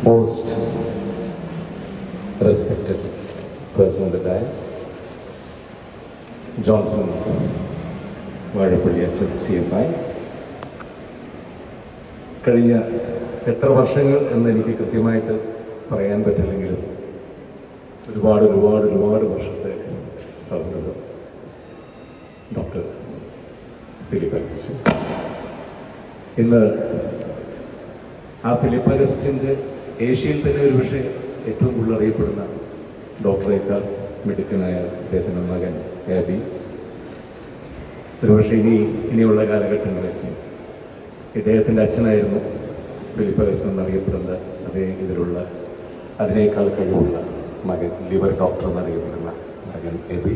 most respected person in the dais, Johnson Vazhappally അച്ഛൻ C M കഴിഞ്ഞ എത്ര വർഷങ്ങൾ എന്ന് എനിക്ക് കൃത്യമായിട്ട് പറയാൻ പറ്റില്ലെങ്കിലും ഒരുപാട് ഒരുപാട് ഒരുപാട് വർഷത്തെ സൗഹൃദം ഡോക്ടർ ഫിലിപ്പ് അഗസ്റ്റിൻ ഇന്ന് ആ ഫിലിപ്പ് അഗസ്റ്റിന്റെ ഏഷ്യയിൽ തന്നെ ഒരു പക്ഷേ ഏറ്റവും കൂടുതൽ അറിയപ്പെടുന്ന ഡോക്ടറേക്കാൾ മിടുക്കനായ അദ്ദേഹത്തിന്റെ മകൻ ഹാബി ഒരുപക്ഷെ ഇനി ഇനിയുള്ള കാലഘട്ടങ്ങളിൽ ഇദ്ദേഹത്തിന്റെ അച്ഛനായിരുന്നു ഫിലിപ്പ് അഗസ്റ്റിൻ എന്നറിയപ്പെടുന്ന അതേ ഇതിലുള്ള അതിനേക്കാൾ കഴിവുള്ള മകൻ ലിവർ ഡോക്ടർ എന്നറിയപ്പെടുന്ന മകൻ എബി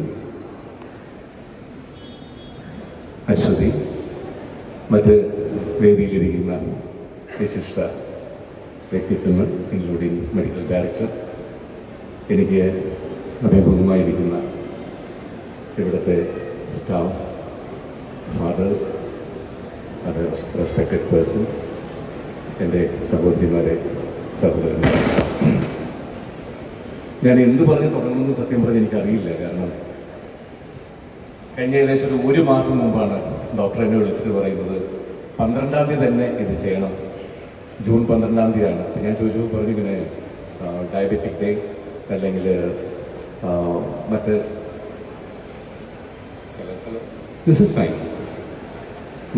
അശ്വതി മറ്റ് വേദിയിലിരിക്കുന്ന വിശിഷ്ട വ്യക്തിത്വങ്ങൾ ഇൻക്ലൂഡിങ് മെഡിക്കൽ ഡയറക്ടർ എനിക്ക് അഭിമുഖമായിരിക്കുന്ന ഇവിടുത്തെ staff fathers other respected persons എന്റെ സഹോദരിമാരെ സഹോദരന്മാരെ. ഞാൻ എന്ത് പറഞ്ഞ് തുടങ്ങണമെന്ന് സത്യം പറഞ്ഞ് എനിക്കറിയില്ല. കാരണം കഴിഞ്ഞ ഏകദേശം ഒരു ഒരു മാസം മുമ്പാണ് ഡോക്ടർ എന്നെ വിളിച്ചിട്ട് പറയുന്നത് പന്ത്രണ്ടാം തീയതി തന്നെ ഇത് ചെയ്യണം. ജൂൺ പന്ത്രണ്ടാം തീയതിയാണ്. അപ്പം ഞാൻ ചോദിച്ചു പറഞ്ഞു ഇങ്ങനെ ഡയബറ്റിക് ഡേ അല്ലെങ്കിൽ മറ്റ് ദിസ് ഇസ് ഫൈൻ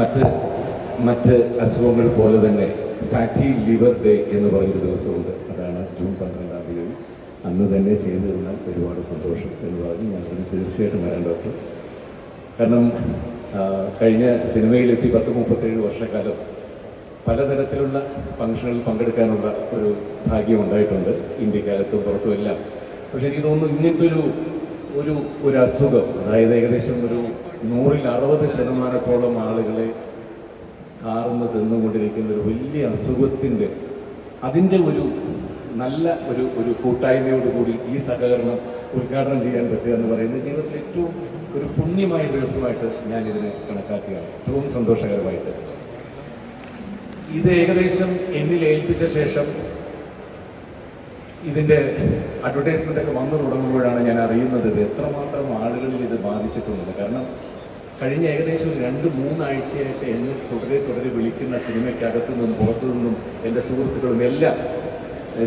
മറ്റ് മറ്റ് അസുഖങ്ങൾ പോലെ തന്നെ ഫാറ്റി ലിവർ ഡേ എന്ന് പറഞ്ഞൊരു ദിവസമുണ്ട്. അതാണ് ജൂൺ പന്ത്രണ്ടാം തീയതി. അന്ന് തന്നെ ചെയ്തു തന്നാൽ ഒരുപാട് സന്തോഷം എന്ന് പറഞ്ഞ് ഞാൻ അതിന് തീർച്ചയായിട്ടും വരാൻ ഡോക്ടർ. കാരണം കഴിഞ്ഞ സിനിമയിലെത്തി പത്ത് മുപ്പത്തേഴ് വർഷക്കാലം പലതരത്തിലുള്ള ഫംഗ്ഷനുകളിൽ പങ്കെടുക്കാനുള്ള ഒരു ഭാഗ്യം ഉണ്ടായിട്ടുണ്ട് ഇന്ത്യക്കകത്തും പുറത്തുമെല്ലാം പക്ഷെ എനിക്ക് തോന്നുന്നു ഇങ്ങനത്തെ ഒരു ഒരു ഒരു അസുഖം അതായത് ഏകദേശം ഒരു നൂറിൽ അറുപത് ശതമാനത്തോളം ആളുകളെ കാർന്ന് തിന്നുകൊണ്ടിരിക്കുന്ന ഒരു വലിയ അസുഖത്തിന്റെ അതിന്റെ ഒരു നല്ല ഒരു ഒരു കൂട്ടായ്മയോടുകൂടി ഈ സഹകരണം ഉദ്ഘാടനം ചെയ്യാൻ പറ്റുക എന്ന് പറയുന്നത് ജീവിതത്തിൽ ഏറ്റവും ഒരു പുണ്യമായ ദിവസമായിട്ട് ഞാൻ ഇതിനെ കണക്കാക്കുകയാണ്. ഏറ്റവും സന്തോഷകരമായിട്ട്. ഇത് ഏകദേശം എന്നിൽ ഏൽപ്പിച്ച ശേഷം ഇതിന്റെ അഡ്വർടൈസ്മെന്റ് ഒക്കെ വന്നു തുടങ്ങുമ്പോഴാണ് ഞാൻ അറിയുന്നത് ഇത് എത്രമാത്രം ആളുകളിൽ ഇത് ബാധിച്ചിട്ടുള്ളത്. കാരണം കഴിഞ്ഞ ഏകദേശം രണ്ട് മൂന്നാഴ്ചയായിട്ട് എന്നെ തുടരെ തുടരെ വിളിക്കുന്ന സിനിമയ്ക്കകത്തു നിന്നും പുറത്തു നിന്നും എന്റെ സുഹൃത്തുക്കളും എല്ലാം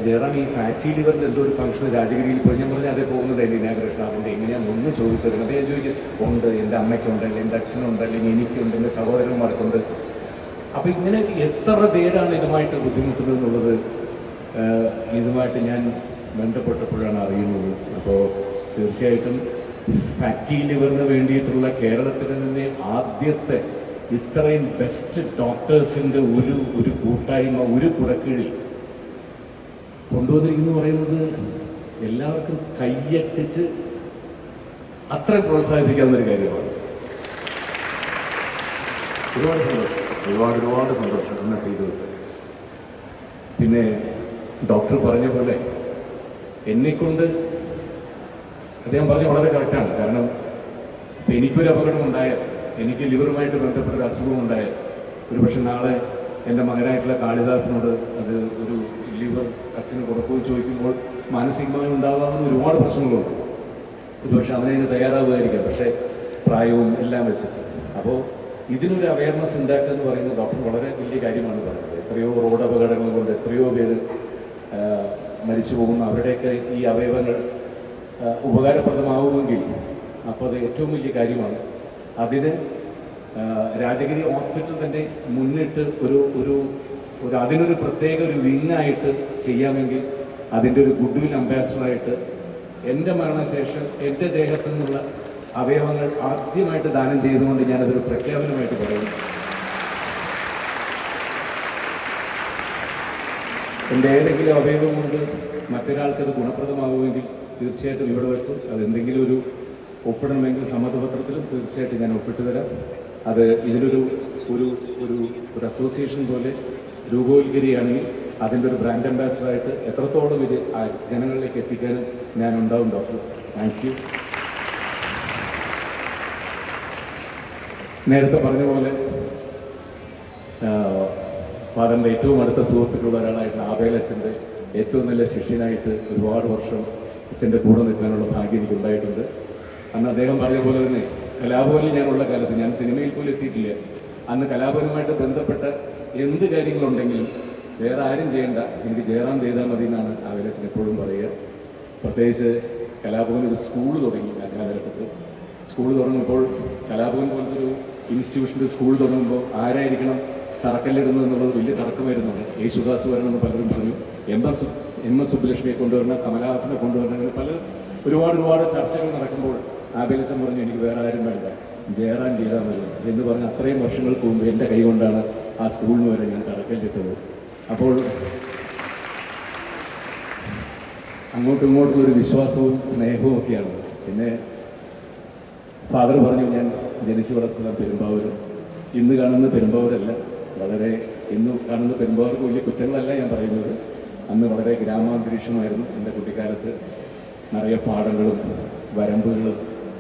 ജയറാം ഈ ഫാറ്റി ലിവറിന്റെ എന്തോ ഒരു ഫംഗ്ഷൻ രാജഗിരിയിൽ പോയി. ഞാൻ പറഞ്ഞാൽ അതേ പോകുന്നത് എന്റെ ഇനാഗ്രേഷൻ അതിന്റെ എങ്ങനെയാണെന്ന് ഒന്നും ചോദിച്ചത് അതേ ചോദിക്കും ഉണ്ട് എന്റെ അമ്മയ്ക്കുണ്ട് എന്റെ അച്ഛനുണ്ട് അല്ലെങ്കിൽ എനിക്കുണ്ട് എന്റെ സഹോദരന്മാർക്കുണ്ട്. അപ്പോൾ ഇങ്ങനെ എത്ര പേരാണ് ഇതുമായിട്ട് ബുദ്ധിമുട്ടുന്നത് എന്നുള്ളത് ഇതുമായിട്ട് ഞാൻ ബന്ധപ്പെട്ടപ്പോഴാണ് അറിയുന്നത്. അപ്പോൾ തീർച്ചയായിട്ടും ഫാറ്റി ലിവറിന് വേണ്ടിയിട്ടുള്ള കേരളത്തിൽ നിന്ന് ആദ്യത്തെ ഇത്രയും ബെസ്റ്റ് ഡോക്ടേഴ്സിന്റെ ഒരു ഒരു കൂട്ടായ്മ ഒരു കുടക്കീഴിൽ കൊണ്ടുവന്നിരിക്കുന്നു പറയുന്നത് എല്ലാവർക്കും കയ്യട്ടിച്ച് അത്ര പ്രോത്സാഹിപ്പിക്കാവുന്ന ഒരു കാര്യമാണ്. ഒരുപാട് സന്തോഷം. ഒരുപാട് ഒരുപാട് സന്തോഷം ഇന്നത്തെ ഈ ദിവസം. പിന്നെ ഡോക്ടർ പറഞ്ഞ പോലെ എന്നെക്കൊണ്ട് അദ്ദേഹം പറഞ്ഞ വളരെ കറക്റ്റാണ് കാരണം ഇപ്പം എനിക്കൊരു അപകടം ഉണ്ടായാൽ എനിക്ക് ലിവറുമായിട്ട് ബന്ധപ്പെട്ട ഒരു അസുഖം ഉണ്ടായാൽ ഒരു പക്ഷെ നാളെ എന്റെ മകനായിട്ടുള്ള കാളിദാസിനോട് അത് ഒരു ലിവർ അച്ഛന് കൊടുക്കുകയും ചോദിക്കുമ്പോൾ മാനസികമായി ഉണ്ടാകാവുന്ന ഒരുപാട് പ്രശ്നങ്ങളുണ്ട്. ഒരുപക്ഷെ അവനതിന് തയ്യാറാവുമായിരിക്കാം. പക്ഷേ പ്രായവും എല്ലാം വെച്ചിട്ട്. അപ്പോൾ ഇതിനൊരു അവയർനെസ് ഉണ്ടാക്കുക എന്ന് പറയുന്നത് ഡോക്ടർ വളരെ വലിയ കാര്യമാണ് പറയുന്നത് എത്രയോ റോഡ് അപകടങ്ങൾ കൊണ്ട് എത്രയോ പേര് മരിച്ചു പോകുന്ന. അവരുടെയൊക്കെ ഈ അവയവങ്ങൾ ഉപകാരപ്രദമാവുമെങ്കിൽ അപ്പോൾ അത് ഏറ്റവും വലിയ കാര്യമാണ്. അതിന് രാജഗിരി ഹോസ്പിറ്റൽ തന്നെ മുന്നിട്ട് ഒരു ഒരു ഒരു അതിനൊരു പ്രത്യേക ഒരു വിങ്ങായിട്ട് ചെയ്യാമെങ്കിൽ അതിന്റെ ഒരു ഗുഡ് വിൽ അംബാസഡറായിട്ട് എന്റെ മരണശേഷം എന്റെ ദേഹത്തു നിന്നുള്ള അവയവങ്ങൾ ആദ്യമായിട്ട് ദാനം ചെയ്തുകൊണ്ട് ഞാനതൊരു പ്രഖ്യാപനമായിട്ട് പറയുന്നു. എന്റെ ഏതെങ്കിലും അവയവം കൊണ്ട് മറ്റൊരാൾക്ക് അത് ഗുണപ്രദമാകുമെങ്കിൽ തീർച്ചയായിട്ടും ഇവിടെ വെച്ച് അത് എന്തെങ്കിലും ഒരു ഒപ്പിടണമെങ്കിൽ സമ്മതപത്രത്തിലും തീർച്ചയായിട്ടും ഞാൻ ഒപ്പിട്ട് തരാം. അത് ഇതിനൊരു ഒരു ഒരു ഒരു അസോസിയേഷൻ പോലെ രൂപവത്കരിയാണെങ്കിൽ അതിന്റെ ഒരു ബ്രാൻഡ് അംബാസഡറായിട്ട് എത്രത്തോളം ഇത് ജനങ്ങളിലേക്ക് എത്തിക്കാനും ഞാൻ ഉണ്ടാവും ഡോക്ടർ താങ്ക് യു നേരത്തെ പറഞ്ഞ പോലെ ഫാദറിന്റെ ഏറ്റവും അടുത്ത സുഹൃത്തുക്കളുള്ള ഒരാളായിട്ടുള്ള ആബേലച്ഛന്റെ ഏറ്റവും നല്ല ശിഷ്യനായിട്ട് ഒരുപാട് വർഷം അച്ഛന്റെ കൂടെ നിൽക്കാനുള്ള ഭാഗ്യം എനിക്ക് ഉണ്ടായിട്ടുണ്ട് അന്ന് അദ്ദേഹം പറഞ്ഞ പോലെ തന്നെ കലാഭവനിൽ ഞാനുള്ള കാലത്ത് ഞാൻ സിനിമയിൽ പോലും എത്തിയിട്ടില്ല. അന്ന് കലാഭവനുമായിട്ട് ബന്ധപ്പെട്ട എന്ത് കാര്യങ്ങളുണ്ടെങ്കിലും വേറെ ആരും ചെയ്യേണ്ട എനിക്ക് ജയറാം ചെയ്താൽ മതി എന്നാണ് ആവേലച്ചൻ എപ്പോഴും പറയുക. പ്രത്യേകിച്ച് കലാഭവൻ ഒരു സ്കൂൾ തുടങ്ങി ആ കാലഘട്ടത്തിൽ. സ്കൂൾ തുടങ്ങിയപ്പോൾ കലാഭവൻ പോലത്തെ ഒരു ഇൻസ്റ്റിറ്റ്യൂഷന്റെ സ്കൂൾ തുടങ്ങുമ്പോൾ ആരായിരിക്കണം തറക്കല്ലിടുന്നത് എന്നുള്ളത് വലിയ തർക്കമായിരുന്നുണ്ട് യേശുദാസ് വരണമെന്ന് പലരും പറഞ്ഞു. എം എസ് എം എസ് സുബ്ബലക്ഷ്മിയെ കൊണ്ടുവരണം കമലഹാസനെ കൊണ്ടുവരണം അങ്ങനെ പല ഒരുപാട് ഒരുപാട് ചർച്ചകൾ നടക്കുമ്പോൾ ആബേലച്ചൻ പറഞ്ഞു എനിക്ക് വേറെ ആരും വേണ്ട. ജയറാൻ ചെയ്താൽ മതി. എന്ന് പറഞ്ഞ് അത്രയും വർഷങ്ങൾക്ക് മുമ്പ് എന്റെ കൈ കൊണ്ടാണ് ആ സ്കൂളിന് വരെ ഞാൻ തറക്കല്ലിട്ടത്. അപ്പോൾ അങ്ങോട്ടും ഇങ്ങോട്ടും ഒരു വിശ്വാസവും സ്നേഹവും ഒക്കെയാണ്. പിന്നെ ഫാദർ പറഞ്ഞു ഞാൻ ജനിച്ചു വളർത്തുന്ന പെരുമ്പാവൂർ ഇന്ന് കാണുന്ന പെരുമ്പാവൂരല്ല വളരെ ഇന്ന് കാണുന്ന പെരുമ്പാവൂർക്ക് വലിയ കുറ്റങ്ങളല്ല ഞാൻ പറയുന്നത്. അന്ന് വളരെ ഗ്രാമാന്തരീക്ഷമായിരുന്നു എന്റെ കുട്ടിക്കാലത്ത്. നിറയെ പാടങ്ങളും വരമ്പുകളും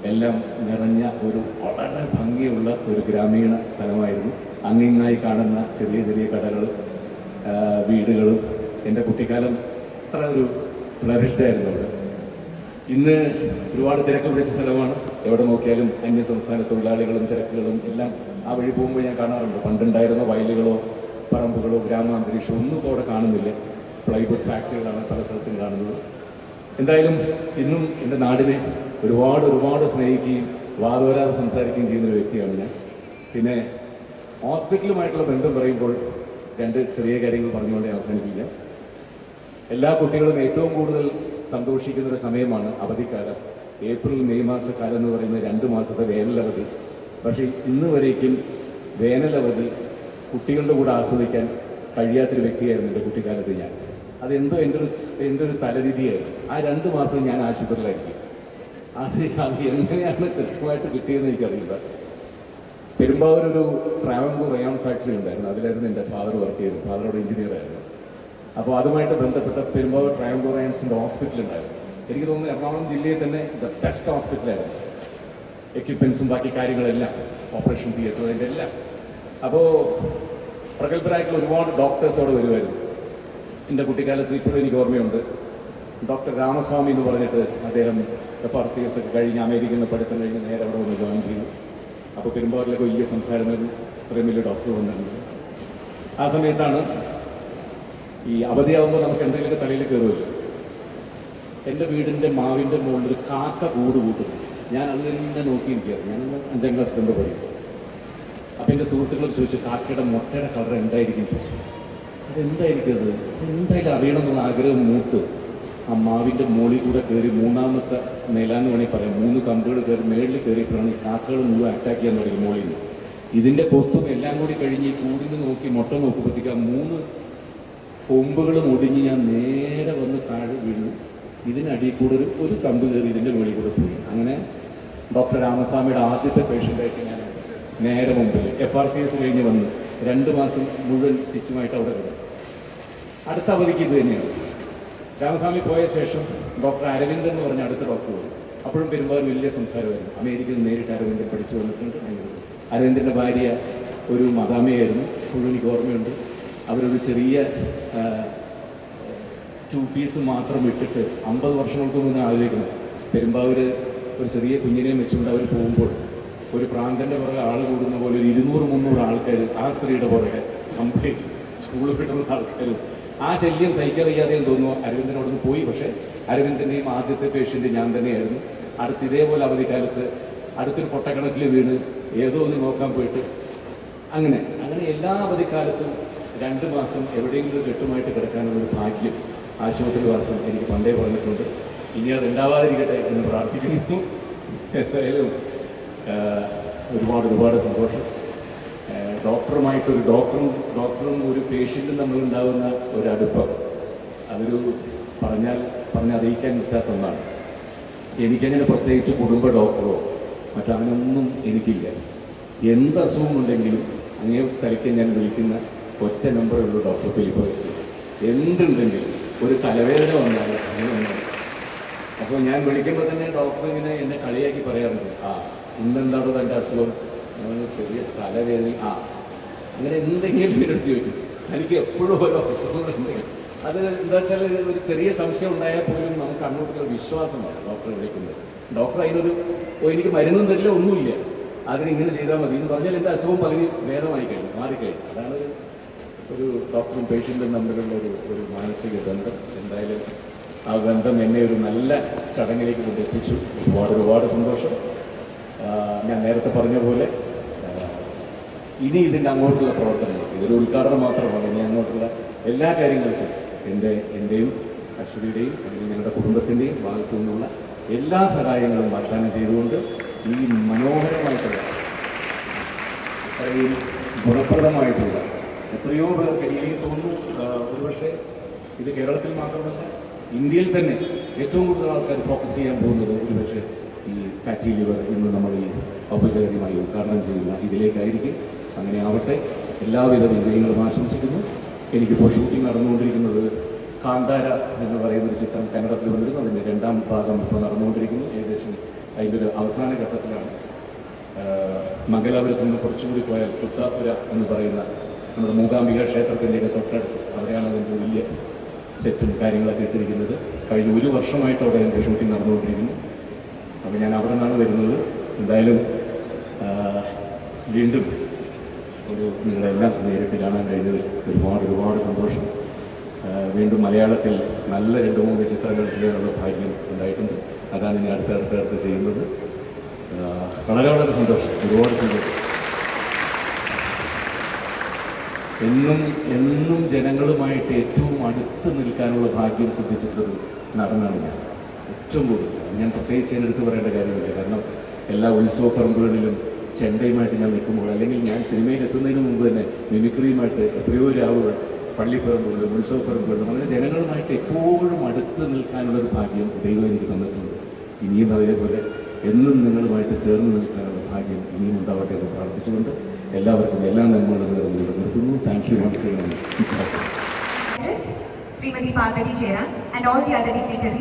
എല്ലാം നിറഞ്ഞ ഒരു വളരെ ഭംഗിയുള്ള ഒരു ഗ്രാമീണ സ്ഥലമായിരുന്നു. അങ്ങിങ്ങായി കാണുന്ന ചെറിയ ചെറിയ കടകളും വീടുകളും എന്റെ കുട്ടിക്കാലം അത്ര ഒരു ഫ്ലറിഷ്ഡായിരുന്നു അവിടെ. ഇന്ന് ഒരുപാട് തിരക്ക് പിടിച്ച സ്ഥലമാണ്. എവിടെ നോക്കിയാലും അന്യ സംസ്ഥാന തൊഴിലാളികളും തിരക്കുകളും എല്ലാം ആ വഴി പോകുമ്പോൾ ഞാൻ കാണാറുണ്ട്. പണ്ടുണ്ടായിരുന്ന വയലുകളോ പറമ്പുകളോ ഗ്രാമാന്തരീക്ഷമോ ഒന്നും ഇപ്പോൾ അവിടെ കാണുന്നില്ല. പ്ലൈവുഡ് ഫാക്ടറികളാണ് പല സ്ഥലത്തും കാണുന്നത്. എന്തായാലും ഇന്നും എന്റെ നാടിനെ ഒരുപാട് ഒരുപാട് സ്നേഹിക്കുകയും വാദോരാതെ സംസാരിക്കുകയും ചെയ്യുന്ന ഒരു വ്യക്തിയാണ് ഞാൻ. പിന്നെ ഹോസ്പിറ്റലുമായിട്ടുള്ള ബന്ധം പറയുമ്പോൾ രണ്ട് ചെറിയ കാര്യങ്ങൾ പറഞ്ഞുകൊണ്ട് അവസാനിപ്പിക്കുക എല്ലാ കുട്ടികളും ഏറ്റവും കൂടുതൽ സന്തോഷിക്കുന്ന ഒരു സമയമാണ് അവധിക്കാലം. ഏപ്രിൽ മെയ് മാസക്കാലം എന്ന് പറയുന്ന രണ്ട് മാസത്തെ വേനലവധി. പക്ഷേ ഇന്ന് വരേക്കും വേനലവധി കുട്ടികളുടെ കൂടെ ആസ്വദിക്കാൻ കഴിയാത്തൊരു വ്യക്തിയായിരുന്നു എന്റെ കുട്ടിക്കാലത്ത് ഞാൻ. അതെന്തോ എന്റെ ഒരു എന്റെ ഒരു തലരീതിയായിരുന്നു ആ രണ്ട് മാസം ഞാൻ ആശുപത്രിയിലായിരിക്കും. അത് അത് എങ്ങനെയാണ് കൃത്യമായിട്ട് കിട്ടിയതെന്ന് എനിക്കറിയില്ല. പെരുമ്പാവൂർ ഒരു ട്രാവൻകൂർ റയോൺ ഫാക്ടറി ഉണ്ടായിരുന്നു. അതിലായിരുന്നു എന്റെ ഫാദർ വർക്ക് ചെയ്തത്. ഫാദറോട് എഞ്ചിനീയർ ആയിരുന്നു. അപ്പോൾ അതുമായിട്ട് ബന്ധപ്പെട്ട പെരുമ്പാവൂർ ട്രാവൻകൂർ റയൻസിന്റെ ഹോസ്പിറ്റൽ ഉണ്ടായിരുന്നു. എനിക്ക് തോന്നുന്നു എറണാകുളം ജില്ലയിൽ തന്നെ ദ ബെസ്റ്റ് ഹോസ്പിറ്റലായിരുന്നു എക്യുപ്മെൻസും ബാക്കി കാര്യങ്ങളെല്ലാം ഓപ്പറേഷൻ തിയേറ്റർ അതിന്റെ എല്ലാം അപ്പോൾ പ്രഗത്ഭരായിട്ടുള്ള ഒരുപാട് ഡോക്ടേഴ്സ് അവിടെ വരുമായിരുന്നു. എന്റെ കുട്ടിക്കാലത്ത് ഇപ്പോഴും എനിക്ക് ഓർമ്മയുണ്ട്. ഡോക്ടർ രാമസ്വാമി എന്ന് പറഞ്ഞിട്ട് അദ്ദേഹം എഫ് ആർ സി എസ് ഒക്കെ കഴിഞ്ഞ് അമേരിക്കയിൽ നിന്ന് പഠിത്തം കഴിഞ്ഞ് നേരെ അവിടെ വന്ന് ജോയിൻ ചെയ്തു. അപ്പോൾ പെരുമ്പാറിലൊക്കെ വലിയ സംസാരമായിരുന്നു ഇത്രയും വലിയ ഡോക്ടർ വന്നിട്ടുണ്ട്. ആ സമയത്താണ് ഈ അവധിയാവുമ്പോൾ നമുക്ക് എന്തെങ്കിലുമൊക്കെ തലയിൽ കയറുമല്ലോ. എന്റെ വീടിന്റെ മാവിന്റെ മുകളിൽ ഒരു കാക്ക കൂട് കൂട്ടുന്നു. ഞാൻ അതിൽ നിന്ന് നോക്കിയിരിക്കുകയാണ്. ഞാൻ അഞ്ചാം ക്ലാസ് കൊണ്ട് പഠിക്കും അപ്പം എന്റെ സുഹൃത്തുക്കളോട് ചോദിച്ചു കാക്കയുടെ മുട്ടയുടെ കളർ എന്തായിരിക്കും? ചോദിച്ചു. അതെന്തായിരിക്കും അത്? എന്തായാലും അറിയണം എന്നുള്ള ആഗ്രഹം മൂത്ത്. ആ മാവിന്റെ മുകളിൽ കൂടെ കയറി മൂന്നാമത്തെ നിലാന്ന് വേണമെങ്കിൽ പറയാം. മൂന്ന് കമ്പുകൾ കയറി മേളിൽ കയറിയപ്പോഴാണ് ഈ കാക്കകൾ മുഴുവൻ അറ്റാക്ക് ചെയ്യാൻ തുടങ്ങി മുകളിൽ നിന്ന്. ഇതിന്റെ പൊത്തും എല്ലാം കൂടി കഴിഞ്ഞ് ഈ കൂടിന് നോക്കി മുട്ട നോക്കുമ്പോഴത്തേക്ക് ആ മൂന്ന് കൊമ്പുകൾ ഒടിഞ്ഞ് ഞാൻ നേരെ വന്ന് താഴെ വീണു. ഇതിനടിയിൽ കൂടെ ഒരു ഒരു കമ്പ് കയറി ഇതിന്റെ മുകളിൽ കൂടെ പോയി. അങ്ങനെ ഡോക്ടർ രാമസ്വാമിയുടെ ആദ്യത്തെ പേഷ്യന്റായിട്ട് ഞാൻ നേരെ മുമ്പിൽ എഫ് ആർ സി എസ് കഴിഞ്ഞ് വന്ന് രണ്ട് മാസം മുഴുവൻ സ്റ്റിച്ചുമായിട്ട് അവിടെ കിടന്നു. അടുത്ത അവധിക്ക് ഇത് തന്നെയാണ്. രാമസ്വാമി പോയ ശേഷം ഡോക്ടർ അരവിന്ദൻ എന്ന് പറഞ്ഞ അടുത്ത ഡോക്ടർ വന്നു. അപ്പോഴും പെരുമ്പാവൂർ വലിയ സംസാരമായിരുന്നു. അമേരിക്കയിൽ നേരിട്ട് അരവിന്ദൻ പഠിച്ചു വന്നിട്ടുണ്ട്. അരവിന്ദന്റെ ഭാര്യ ഒരു മദാമയായിരുന്നു. മുഴുവൻ എനിക്ക് ഓർമ്മയുണ്ട്. അവരൊരു ചെറിയ ടു പീസ് മാത്രം ഇട്ടിട്ട് അമ്പത് വർഷങ്ങൾക്ക് മുന്നേ ആലോചിക്കണം. പെരുമ്പാവൂർ ഒരു ചെറിയ കുഞ്ഞിനെ വെച്ചുകൊണ്ട് അവർ പോകുമ്പോൾ ഒരു പ്രാന്തന്റെ പുറകെ ആൾ കൂടുന്ന പോലെ ഒരു ഇരുന്നൂറ് മുന്നൂറ് ആൾക്കാർ ആ സ്ത്രീയുടെ പുറകെ കംപ്ലീറ്റ് സ്കൂളിൽ വിട്ടുള്ള ആൾക്കാർ ആ ശല്യം സഹിക്കറിയാതെ തോന്നുന്നു അരവിന്ദനോടൊന്ന് പോയി. പക്ഷേ അരവിന്ദന്റെയും ആദ്യത്തെ പേഷ്യന്റ് ഞാൻ തന്നെയായിരുന്നു. അടുത്ത് ഇതേപോലെ അവധിക്കാലത്ത് അടുത്തൊരു പൊട്ടക്കിണറ്റിൽ വീണ് ഏതോ ഒന്ന് നോക്കാൻ പോയിട്ട് അങ്ങനെ അങ്ങനെ എല്ലാ അവധിക്കാലത്തും രണ്ട് മാസം എവിടെയെങ്കിലും കെട്ടുമായിട്ട് കിടക്കാനുള്ളൊരു ഭാഗ്യം ആശുപത്രി വാസം എനിക്ക് പണ്ടേ പറഞ്ഞിട്ടുണ്ട് ഇനി അത് ഉണ്ടാവാതിരിക്കട്ടെ എന്ന് പ്രാർത്ഥിക്കുന്നു. എന്തായാലും ഒരുപാട് ഒരുപാട് സന്തോഷം. ഡോക്ടറുമായിട്ടൊരു ഡോക്ടറും ഡോക്ടറും ഒരു പേഷ്യന്റും തമ്മിലുണ്ടാകുന്ന ഒരു അടുപ്പം അതൊരു പറഞ്ഞാൽ പറഞ്ഞറിയിക്കാൻ പറ്റാത്ത ഒന്നാണ്. എനിക്കങ്ങനെ പ്രത്യേകിച്ച് കുടുംബ ഡോക്ടറോ മറ്റങ്ങനൊന്നും എനിക്കില്ല. എന്ത് അസുഖമുണ്ടെങ്കിലും അങ്ങേ തലയ്ക്ക് ഞാൻ വിളിക്കുന്ന ഒറ്റ നമ്പറുള്ള ഡോക്ടർ ഫിലിപ്പ് എന്തുണ്ടെങ്കിലും ഒരു തലവേദന വന്നാണ്. അങ്ങനെ വന്നത് അപ്പോൾ ഞാൻ വിളിക്കുമ്പോൾ തന്നെ ഡോക്ടർ ഇങ്ങനെ എന്നെ കളിയാക്കി പറയാറുണ്ട്. ആ ഇന്നെന്താണോ തന്റെ അസുഖം? ചെറിയ തലവേദന. ആ അങ്ങനെ എന്തെങ്കിലും എടുത്ത് ചോദിക്കും. എനിക്ക് എപ്പോഴും ഓരോ അസുഖങ്ങളുണ്ടെങ്കിൽ അത് എന്താ വെച്ചാൽ ഒരു ചെറിയ സംശയം ഉണ്ടായാൽ പോലും നമുക്ക് അങ്ങോട്ടുള്ള വിശ്വാസമാണ് ഡോക്ടറെ വിളിക്കുന്നത് ഡോക്ടർ അതിനൊരു ഓ എനിക്ക് മരുന്നും തരില്ല ഒന്നുമില്ല. അതിന് ഇങ്ങനെ ചെയ്താൽ മതി എന്ന് പറഞ്ഞാൽ എന്റെ അസുഖം പകുതി ഭേദമായി കഴിഞ്ഞു മാറിക്കഴിഞ്ഞു. അതാണ് ഒരു ഡോക്ടറും പേഷ്യന്റും തമ്മിലുള്ള ഒരു ഒരു മാനസിക ബന്ധം എന്തായാലും ആ ബന്ധം എന്നെ ഒരു നല്ല ചടങ്ങിലേക്ക് കൊണ്ടെത്തിച്ചു. ഒരുപാട് ഒരുപാട് സന്തോഷം. ഞാൻ നേരത്തെ പറഞ്ഞ പോലെ ഇനി ഇതിന്റെ അങ്ങോട്ടുള്ള പ്രവർത്തനങ്ങൾ ഇതൊരു ഉദ്ഘാടനം മാത്രമാണ്. ഇനി അങ്ങോട്ടുള്ള എല്ലാ കാര്യങ്ങൾക്കും എന്റെ എന്റെയും അശ്വതിയുടെയും അല്ലെങ്കിൽ ഞങ്ങളുടെ കുടുംബത്തിന്റെയും ഭാഗത്തു നിന്നുള്ള എല്ലാ സഹായങ്ങളും വാഗ്ദാനം ചെയ്തുകൊണ്ട് ഈ മനോഹരമായിട്ടുള്ള ഇത്രയും ഗുണപ്രദമായിട്ടുള്ള എത്രയോ പേർക്ക് എനിക്ക് തോന്നുന്നു ഒരുപക്ഷെ ഇത് കേരളത്തിൽ മാത്രമല്ല ഇന്ത്യയിൽ തന്നെ ഏറ്റവും കൂടുതൽ ആൾക്കാർ ഫോക്കസ് ചെയ്യാൻ പോകുന്നത് ഒരുപക്ഷെ ഈ ഫാറ്റി ലിവർ എന്ന് നമ്മൾ ഈ ഔപചാരികമായി ഉദ്ഘാടനം ചെയ്യുന്ന ഇതിലേക്കായിരിക്കും. അങ്ങനെ ആവട്ടെ എല്ലാവിധ വിജയങ്ങളും ആശംസിക്കുന്നു. എനിക്കിപ്പോൾ ഷൂട്ടിംഗ് നടന്നുകൊണ്ടിരിക്കുന്നത് കാന്താര എന്ന് പറയുന്ന ഒരു ചിത്രം കന്നഡത്തിൽ വന്നിരുന്നു. അതിന്റെ രണ്ടാം ഭാഗം ഇപ്പോൾ നടന്നുകൊണ്ടിരിക്കുന്നു. ഏകദേശം അതിന്റെ ഒരു അവസാന ഘട്ടത്തിലാണ്. മംഗലാപുരത്ത് നിന്ന് കുറച്ചുകൂടി പോയാൽ കുത്താപ്പുര എന്ന് പറയുന്ന നമ്മുടെ മൂകാംബിക ക്ഷേത്രത്തിന്റെയൊക്കെ തൊട്ടടുത്ത്. അവിടെയാണ് അതിന്റെ വലിയ സെറ്റും കാര്യങ്ങളൊക്കെ ഇട്ടിരിക്കുന്നത്. കഴിഞ്ഞ ഒരു വർഷമായിട്ട് അവിടെ എന്റെ ഷൂട്ടിംഗ് നടന്നുകൊണ്ടിരിക്കുന്നു. അപ്പോൾ ഞാൻ അവിടെ നിന്നാണ് വരുന്നത്. എന്തായാലും വീണ്ടും ഒരു നിങ്ങളെല്ലാം നേരിട്ട് കാണാൻ കഴിഞ്ഞത് ഒരുപാട് ഒരുപാട് സന്തോഷം. വീണ്ടും മലയാളത്തിൽ നല്ല രണ്ട് മൂന്ന് ചിത്രങ്ങൾ ചെയ്യാനുള്ള ഭാഗ്യം ഉണ്ടായിട്ടുണ്ട്. അതാണ് ഇനി അടുത്ത അടുത്ത അടുത്ത് ചെയ്യുന്നത് വളരെ വളരെ സന്തോഷം. ഒരുപാട് സന്തോഷം. എന്നും എന്നും ജനങ്ങളുമായിട്ട് ഏറ്റവും അടുത്ത് നിൽക്കാനുള്ള ഭാഗ്യം സിദ്ധിച്ചിട്ടുള്ളത് നടനാണ് ഞാൻ. ഏറ്റവും കൂടുതൽ. ഞാൻ പ്രത്യേകിച്ച് എന്നെടുത്ത് പറയേണ്ട കാര്യമില്ല. കാരണം എല്ലാ ഉത്സവ പറമ്പുകളിലും ചെണ്ടയുമായിട്ട് ഞാൻ നിൽക്കുമ്പോൾ അല്ലെങ്കിൽ ഞാൻ സിനിമയിൽ എത്തുന്നതിന് മുമ്പ് തന്നെ മിമിക്രിയുമായിട്ട് എത്രയോ രാവുകൾ പള്ളിപ്പറമ്പുകളിലും ഉത്സവപ്പറമ്പുകളിലും അങ്ങനെ ജനങ്ങളുമായിട്ട് എപ്പോഴും അടുത്ത് നിൽക്കാനുള്ളൊരു ഭാഗ്യം ദൈവം എനിക്ക് തന്നിട്ടുണ്ട്. ഇനിയും അതേപോലെ എന്നും നിങ്ങളുമായിട്ട് ചേർന്ന് നിൽക്കാനുള്ള ഭാഗ്യം ഇനിയും ഉണ്ടാവട്ടെ എന്ന് പ്രാർത്ഥിച്ചുകൊണ്ട് എല്ലാവർക്കും എല്ലാ നന്മകളും നേർന്നുകൊണ്ട് നിർത്തുന്നു thank you once Actress Srimati Parvati Cheran and all the other dignitaries.